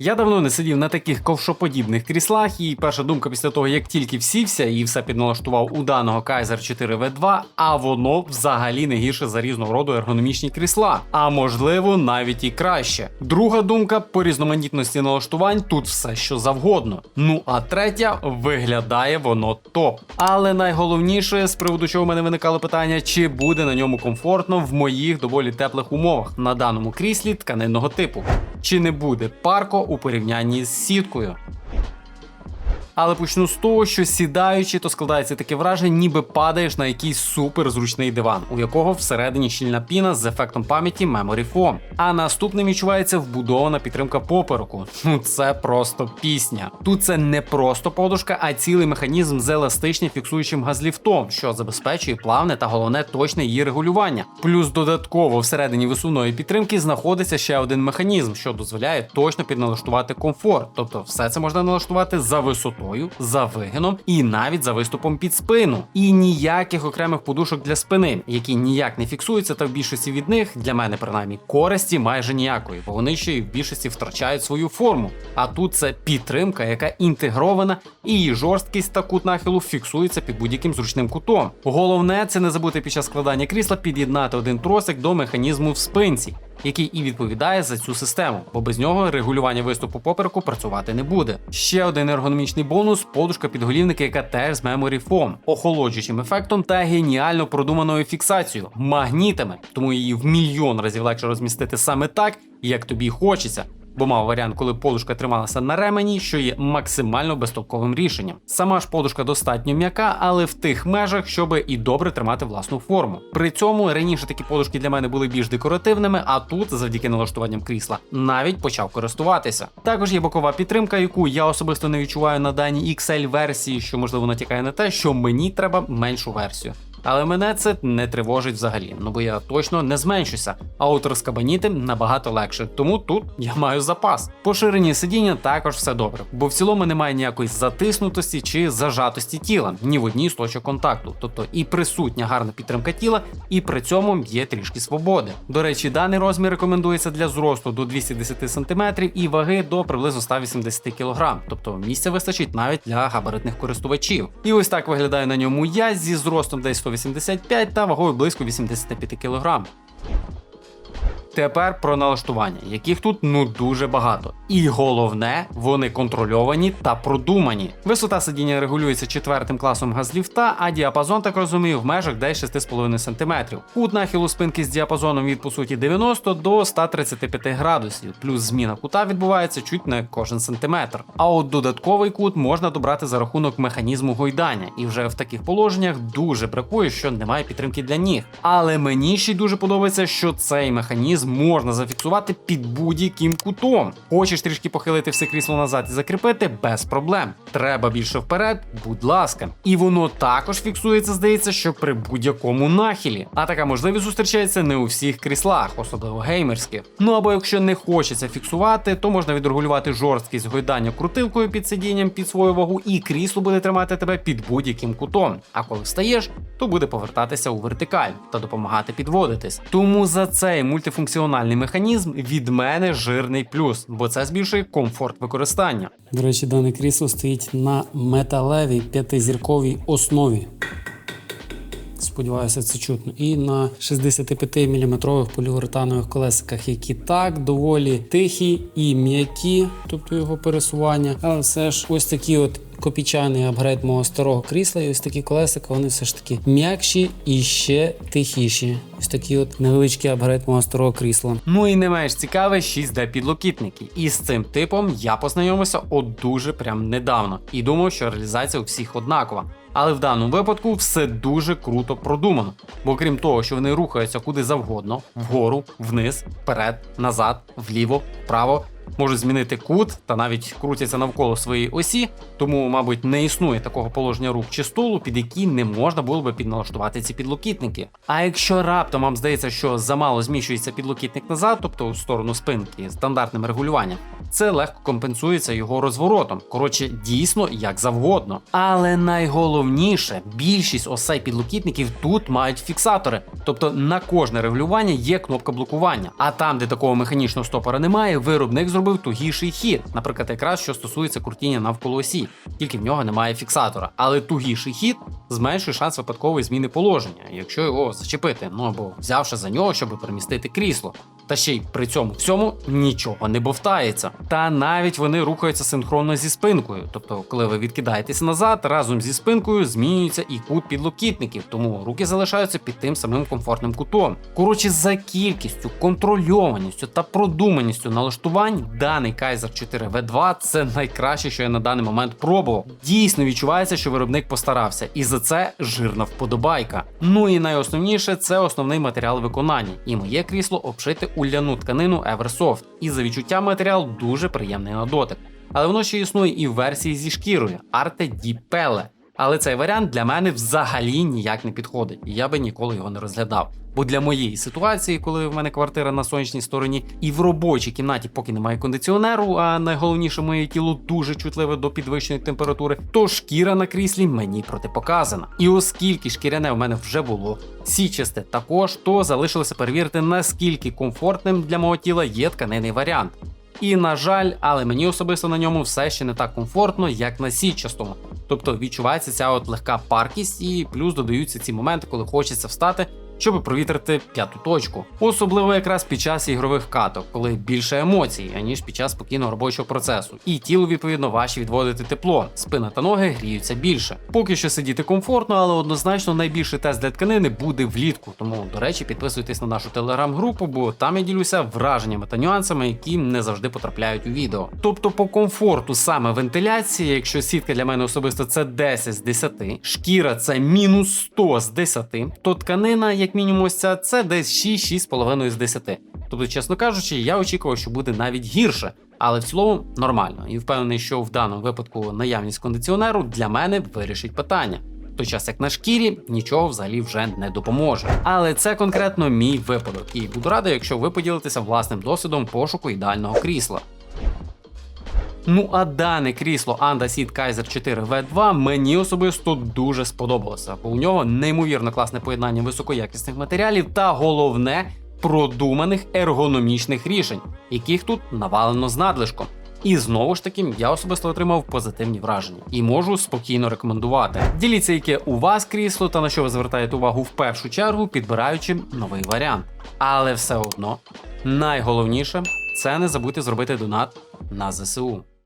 Я давно не сидів на таких ковшоподібних кріслах, і перша думка після того, як тільки всівся і все підналаштував у даного Kaiser 4 v 2 а воно взагалі не гірше за різного роду ергономічні крісла, а можливо навіть і краще. Друга думка по різноманітності налаштувань тут все що завгодно. Ну а третя виглядає воно топ. Але найголовніше, з приводу чого в мене виникало питання, чи буде на ньому комфортно в моїх доволі теплих умовах на даному кріслі тканинного типу, чи не буде парко у порівнянні з сіткою. Але почну з того, що сідаючи, то складається таке враження, ніби падаєш на якийсь суперзручний диван, у якого всередині щільна піна з ефектом пам'яті Memory Foam. А наступним відчувається вбудована підтримка попереку. Ну це просто пісня. Тут це не просто подушка, а цілий механізм з еластичним фіксуючим газліфтом, що забезпечує плавне та головне точне її регулювання. Плюс додатково всередині висувної підтримки знаходиться ще один механізм, що дозволяє точно підналаштувати комфорт. Тобто, все це можна налаштувати за висотою, за вигином і навіть за виступом під спину. І ніяких окремих подушок для спини, які ніяк не фіксуються, та в більшості від них для мене принаймні користі майже ніякої, бо вони ще й в більшості втрачають свою форму. А тут це підтримка, яка інтегрована, і її жорсткість та кут нахилу фіксується під будь-яким зручним кутом. Головне це не забути під час складання крісла під'єднати один тросик до механізму в спинці. Який і відповідає за цю систему, бо без нього регулювання виступу попереку працювати не буде. Ще один ергономічний бонус подушка підголівника, яка теж з Memory Foam, охолоджуючим ефектом та геніально продуманою фіксацією магнітами, тому її в мільйон разів легше розмістити саме так, як тобі хочеться. Бо мав варіант, коли подушка трималася на ремені, що є максимально безтолковим рішенням. Сама ж подушка достатньо м'яка, але в тих межах, щоб і добре тримати власну форму. При цьому раніше такі подушки для мене були більш декоративними, а тут, завдяки налаштуванням крісла, навіть почав користуватися. Також є бокова підтримка, яку я особисто не відчуваю на даній XL версії, що можливо натякає на те, що мені треба меншу версію. Але мене це не тривожить взагалі, ну бо я точно не зменшуся, а от розкабаніти набагато легше, тому тут я маю запас. По сидіння також все добре, бо в цілому немає ніякої затиснутості чи зажатості тіла ні в одній з точок контакту. Тобто і присутня гарна підтримка тіла, і при цьому є трішки свободи. До речі, даний розмір рекомендується для зросту до 210 см і ваги до приблизно 180 кг, тобто місця вистачить навіть для габаритних користувачів. І ось так виглядає на ньому я зі зростом десь 185 та вагою близько 85 кг. Тепер про налаштування, яких тут ну дуже багато. І головне, вони контрольовані та продумані. Висота сидіння регулюється четвертим класом газліфта, а діапазон, так розумію, в межах десь 6,5 см. Кут нахилу спинки з діапазоном від по суті 90 до 135 градусів, плюс зміна кута відбувається чуть не кожен сантиметр. А от додатковий кут можна добрати за рахунок механізму гойдання, і вже в таких положеннях дуже бракує, що немає підтримки для ніг. Але мені ще й дуже подобається, що цей механізм можна зафіксувати під будь-яким кутом. Хочеш трішки похилити все крісло назад і закріпити без проблем. Треба більше вперед, будь ласка. І воно також фіксується, здається, що при будь-якому нахилі. А така можливість зустрічається не у всіх кріслах, особливо геймерських. Ну або якщо не хочеться фіксувати, то можна відрегулювати жорсткість гойдання крутилкою під сидінням під свою вагу, і крісло буде тримати тебе під будь-яким кутом. А коли встаєш, то буде повертатися у вертикаль та допомагати підводитись. Тому за цей мультифункціональний механізм від мене жирний плюс, бо це збільшує комфорт використання. До речі, дане крісло стоїть на металевій п'ятизірковій основі. Сподіваюся, це чутно. І на 65-мм поліуретанових колесиках, які так доволі тихі і м'які, тобто його пересування. Але все ж ось такі от копійчаний апгрейд мого старого крісла, і ось такі колесика, вони все ж таки м'якші і ще тихіші. Ось такий от невеличкий апгрейд мого старого крісла. Ну і не менш цікаве 6D підлокітники. І з цим типом я познайомився от дуже прям недавно і думав, що реалізація у всіх однакова. Але в даному випадку все дуже круто продумано. Бо крім того, що вони рухаються куди завгодно, вгору, вниз, вперед, назад, вліво, вправо. Можуть змінити кут та навіть крутяться навколо своєї осі, тому, мабуть, не існує такого положення рук чи столу, під які не можна було би підналаштувати ці підлокітники. А якщо раптом вам здається, що замало зміщується підлокітник назад, тобто в сторону спинки стандартним регулюванням, це легко компенсується його розворотом. Коротше, дійсно як завгодно. Але найголовніше. більшість осей підлокітників тут мають фіксатори. Тобто на кожне регулювання є кнопка блокування. А там, де такого механічного стопора немає, виробник зробив тугіший хід. Наприклад, якраз що стосується крутіння навколо осі, тільки в нього немає фіксатора. Але тугіший хід зменшує шанс випадкової зміни положення, якщо його зачепити, ну або взявши за нього, щоб перемістити крісло. Та ще й при цьому всьому нічого не бовтається. Та навіть вони рухаються синхронно зі спинкою. Тобто, коли ви відкидаєтесь назад, разом зі спинкою змінюється і кут підлокітників, тому руки залишаються під тим самим комфортним кутом. Коротше, за кількістю, контрольованістю та продуманістю налаштувань, даний Kaiser 4 V2 це найкраще, що я на даний момент пробував. Дійсно відчувається, що виробник постарався, і за це жирна вподобайка. Ну і найосновніше це основний матеріал виконання. І моє крісло обшите у ляну тканину Eversoft. І за відчуттям матеріал дуже приємний на дотик. Але воно ще існує і в версії зі шкірою Arte Di Pelle. Але цей варіант для мене взагалі ніяк не підходить, і я би ніколи його не розглядав. Бо для моєї ситуації, коли в мене квартира на сонячній стороні, і в робочій кімнаті поки немає кондиціонеру, а найголовніше моє тіло дуже чутливе до підвищеної температури, то шкіра на кріслі мені протипоказана. І оскільки шкіряне в мене вже було, січасте також, то залишилося перевірити, наскільки комфортним для мого тіла є тканинний варіант. І на жаль, але мені особисто на ньому все ще не так комфортно, як на січастому. Тобто відчувається ця от легка паркість, і плюс додаються ці моменти, коли хочеться встати, щоб провітрити п'яту точку. Особливо якраз під час ігрових каток, коли більше емоцій, аніж під час спокійного робочого процесу. І тілу, відповідно, важче відводити тепло, спина та ноги гріються більше. Поки що сидіти комфортно, але однозначно найбільший тест для тканини буде влітку. Тому, до речі, підписуйтесь на нашу телеграм-групу, бо там я ділюся враженнями та нюансами, які не завжди потрапляють у відео. Тобто, по комфорту саме вентиляції, якщо сітка для мене особисто це 10 з 10, шкіра це мінус 100 з 10, то тканина, як мінімум, ось ця, це десь 6-6,5 з 10. Тобто, чесно кажучи, я очікував, що буде навіть гірше. Але в цілому нормально, і впевнений, що в даному випадку наявність кондиціонеру для мене вирішить питання. Той час як на шкірі нічого взагалі вже не допоможе. Але це конкретно мій випадок, і буду радий, якщо ви поділитеся власним досвідом пошуку ідеального крісла. Ну а дане крісло Anda Seat Kaiser 4 V2 мені особисто дуже сподобалося, бо у нього неймовірно класне поєднання високоякісних матеріалів та головне продуманих ергономічних рішень, яких тут навалено з надлишком. І знову ж таки, я особисто отримав позитивні враження і можу спокійно рекомендувати. Діліться, яке у вас крісло та на що ви звертаєте увагу в першу чергу, підбираючи новий варіант. Але все одно найголовніше це не забудьте зробити донат на ЗСУ.